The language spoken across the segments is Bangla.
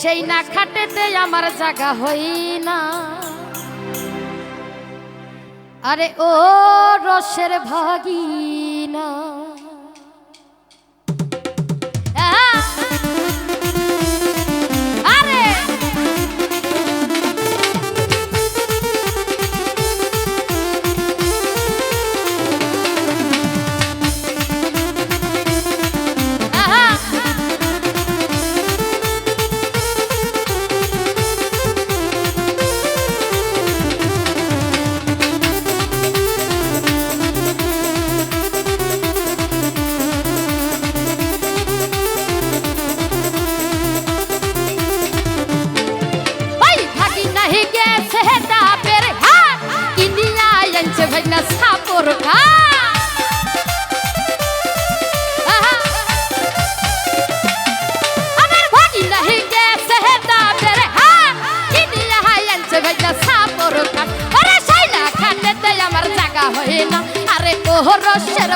সেই না খাটেতে আমার জাগা হই না। আরে ও রসের ভাগিনা।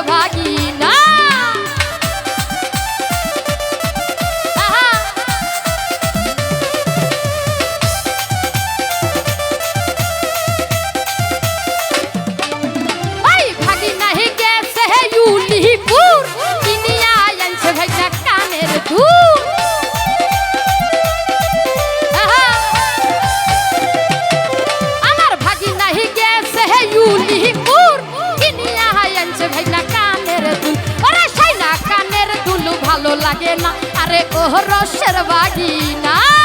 ಭಾಗ್ಯ রসের বাগিনা।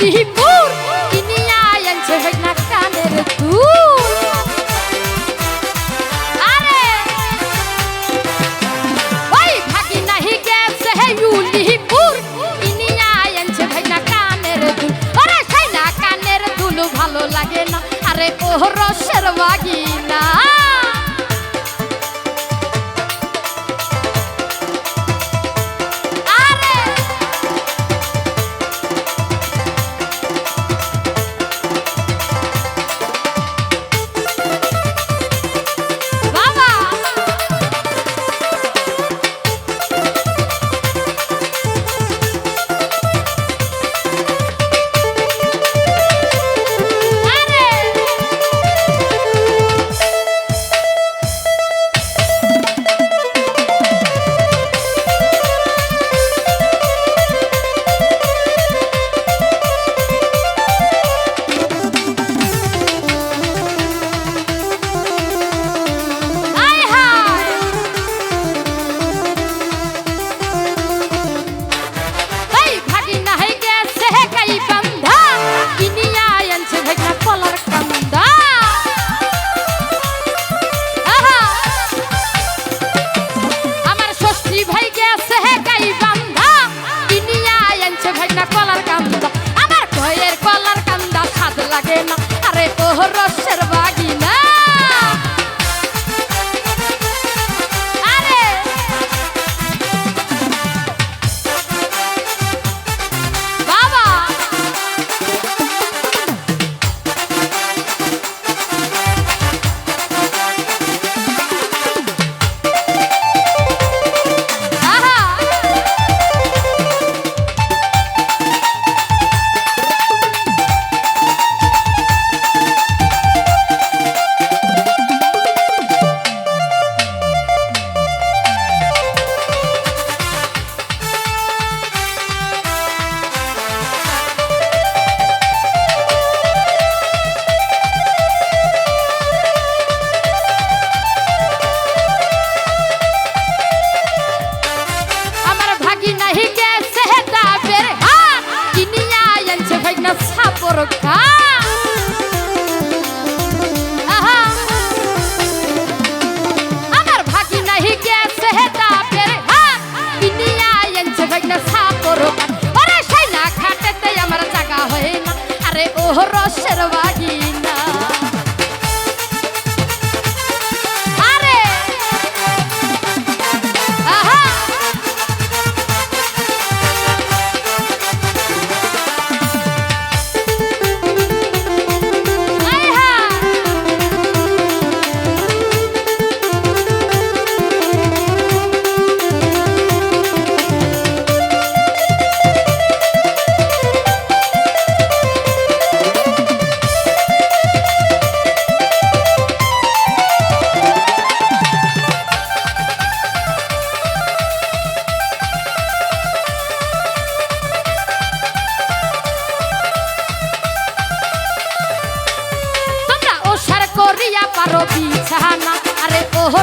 দিব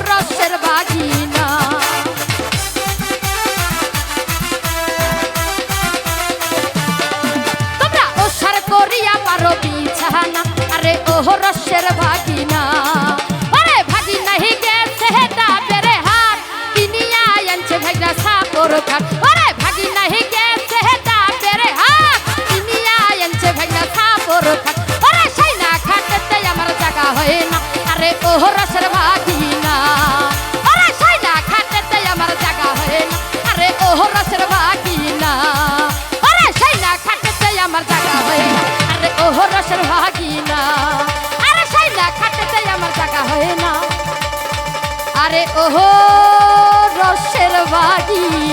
রসের বাগিনা। তোমরা ওসার করিয়া পারো বিছানা। আরে ওহ রসের বাগিনা। আরে ভাগি নাহি গেছে হেটা বেরে হাত। কিনিয়া আনছে ভাইরা সাপর খাট ওহো রসের বাড়ি।